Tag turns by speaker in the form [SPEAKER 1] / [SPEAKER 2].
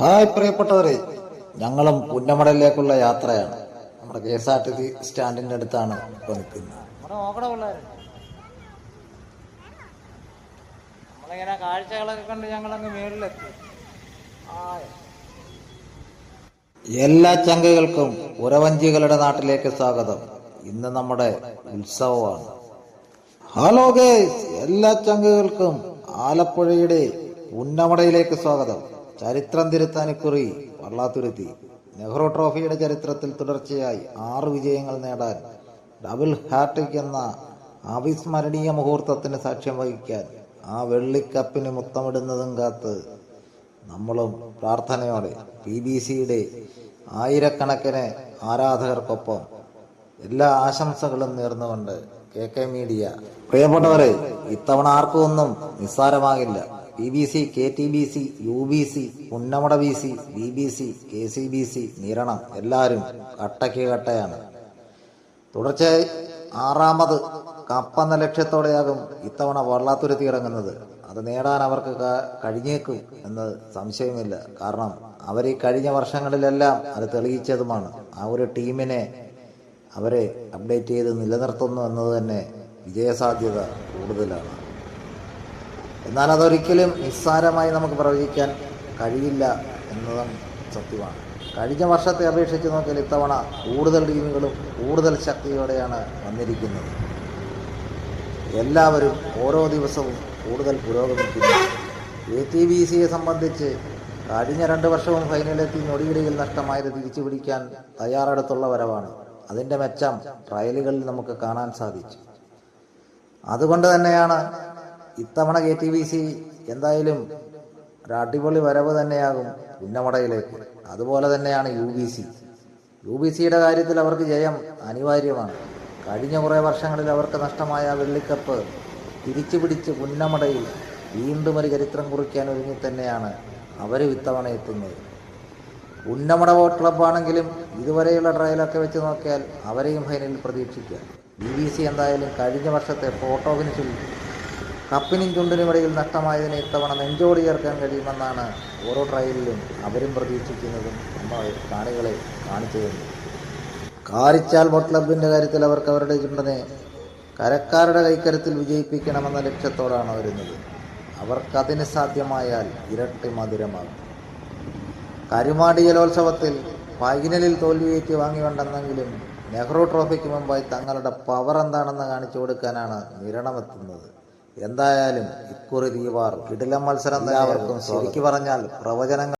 [SPEAKER 1] Hi പ്രിയപ്പെട്ടവരെ ഞങ്ങളും പുന്നമടലിലേക്കുള്ള യാത്രയാണ്. നമ്മുടെ K S R T C സ്റ്റാൻഡിന്റെ അടുത്താണ് ഇപ്പൊ നിൽക്കുന്നത്.
[SPEAKER 2] നമ്മുടെ നോക്കണ പിള്ളേര്? നമ്മളിങ്ങനെ കാഴ്ചകളൊക്കെ കണ്ട് ഞങ്ങളങ്ങ് മേളിലെത്തി. ആ
[SPEAKER 1] എല്ലാ ചങ്കകൾക്കും ഉറവഞ്ചികളുടെ നാട്ടിലേക്ക് സ്വാഗതം. ഇന്ന് നമ്മുടെ ഉത്സവമാണ്. ഹലോ ഗേസ് എല്ലാ ചങ്കകൾക്കും ആലപ്പുഴയുടെ പുന്നമടയിലേക്ക് സ്വാഗതം. ചരിത്രം തിരുത്താൻ ഇക്കുറി വള്ളാത്തുരുത്തി. നെഹ്റു ട്രോഫിയുടെ ചരിത്രത്തിൽ തുടർച്ചയായി ആറ് വിജയങ്ങൾ നേടാൻ ഡബിൾ ഹാട്രിക് എന്ന അവിസ്മരണീയ മുഹൂർത്തത്തിന് സാക്ഷ്യം വഹിക്കാൻ ആ വെള്ളിക്കപ്പിന് മുത്തമിടുന്നതും കാത്ത് നമ്മളും പ്രാർത്ഥനയോടെ പി ബി സിയുടെ ആയിരക്കണക്കിന് ആരാധകർക്കൊപ്പം എല്ലാ ആശംസകളും നേർന്നുകൊണ്ട് കെ കെ മീഡിയ. പ്രിയപ്പെട്ടവരെ ഇത്തവണ ആർക്കും ഒന്നും നിസ്സാരമാകില്ല. P B C K T B C U B C Punnamada B C B B C K C B C Niranam എല്ലാവരും കട്ടയ്ക്ക് കട്ടയാണ്. തുടർച്ചയായി ആറാമത് കപ്പെന്ന ലക്ഷ്യത്തോടെയാകും ഇത്തവണ വള്ളാത്തുരുത്തി ഇറങ്ങുന്നത്. അത് നേടാൻ അവർക്ക് കഴിഞ്ഞേക്കും എന്ന് സംശയമില്ല കാരണം അവർ ഈ കഴിഞ്ഞ വർഷങ്ങളിലെല്ലാം അത് തെളിയിച്ചതുമാണ്. ആ ഒരു ടീമിനെ അവരെ അപ്ഡേറ്റ് ചെയ്ത് നിലനിർത്തുന്നു എന്നത് തന്നെ വിജയസാധ്യത കൂടുതലാണ്. എന്നാൽ അതൊരിക്കലും നിസ്സാരമായി നമുക്ക് പ്രവചിക്കാൻ കഴിയില്ല എന്നതും സത്യമാണ്. കഴിഞ്ഞ വർഷത്തെ അപേക്ഷിച്ച് നോക്കിയാൽ ഇത്തവണ കൂടുതൽ ടീമുകളും കൂടുതൽ ശക്തിയോടെയാണ് വന്നിരിക്കുന്നത്. എല്ലാവരും ഓരോ ദിവസവും കൂടുതൽ പുരോഗമിക്കുന്നു. എ ടി ബി സിയെ സംബന്ധിച്ച് കഴിഞ്ഞ രണ്ട് വർഷവും ഫൈനലെത്തി നൊടിയിടയിൽ നഷ്ടമായത് തിരിച്ചു പിടിക്കാൻ തയ്യാറെടുത്തുള്ള വരവാണ്. അതിന്റെ മെച്ചം ട്രയലുകളിൽ നമുക്ക് കാണാൻ സാധിച്ചു. അതുകൊണ്ട് തന്നെയാണ് ഇത്തവണ കെ ടി ബി സി എന്തായാലും ഒരു അടിപൊളി വരവ് തന്നെയാകും ഉന്നമടയിലേക്ക്. അതുപോലെ തന്നെയാണ് U B C. U B സിയുടെ കാര്യത്തിൽ അവർക്ക് ജയം അനിവാര്യമാണ്. കഴിഞ്ഞ കുറേ വർഷങ്ങളിൽ അവർക്ക് നഷ്ടമായ വെള്ളിക്കപ്പ് തിരിച്ചു പിടിച്ച് പുന്നമടയിൽ വീണ്ടും ഒരു ചരിത്രം കുറിക്കാൻ ഒരുങ്ങി തന്നെയാണ് അവർ ഇത്തവണ എത്തുന്നത്. ഉന്നമട ക്ലബ്ബാണെങ്കിലും ഇതുവരെയുള്ള ട്രയലൊക്കെ വെച്ച് നോക്കിയാൽ അവരെയും ഫൈനലിൽ പ്രതീക്ഷിക്കാം. ബി ബി സി എന്തായാലും കഴിഞ്ഞ വർഷത്തെ ഫോട്ടോ ഫിനിഷിൽ കപ്പിനും ചുണ്ടിനും ഇടയിൽ നഷ്ടമായതിനെ ഇത്തവണ നെഞ്ചോട് ചേർക്കാൻ കഴിയുമെന്നാണ് ഓരോ ട്രയലിലും അവരും പ്രതീക്ഷിക്കുന്നതും നമ്മൾ കാണികളെ കാണിച്ചു തന്നു കാരിച്ചാൽ ബോട്ട് ക്ലബിന്റെ കാര്യത്തിൽ അവർക്ക് അവരുടെ ചുണ്ടനെ കരക്കാരുടെ കൈക്കരത്തിൽ വിജയിപ്പിക്കണമെന്ന ലക്ഷ്യത്തോടാണ് വരുന്നത്. അവർക്കതിന് സാധ്യമായാൽ ഇരട്ടി മധുരമാകും. കരുമാടി ജലോത്സവത്തിൽ ഫൈനലിൽ തോൽവിയേറ്റ് വാങ്ങിക്കൊണ്ടെന്നെങ്കിലും നെഹ്റു ട്രോഫിക്ക് മുമ്പായി തങ്ങളുടെ പവർ എന്താണെന്ന് കാണിച്ചു കൊടുക്കാനാണ് നിരണമെത്തുന്നത്. എന്തായാലും ഇക്കുറി ദീപാർ കിടിലം മത്സരം എല്ലാവർക്കും ശരിക്കു പറഞ്ഞാൽ പ്രവചനങ്ങൾ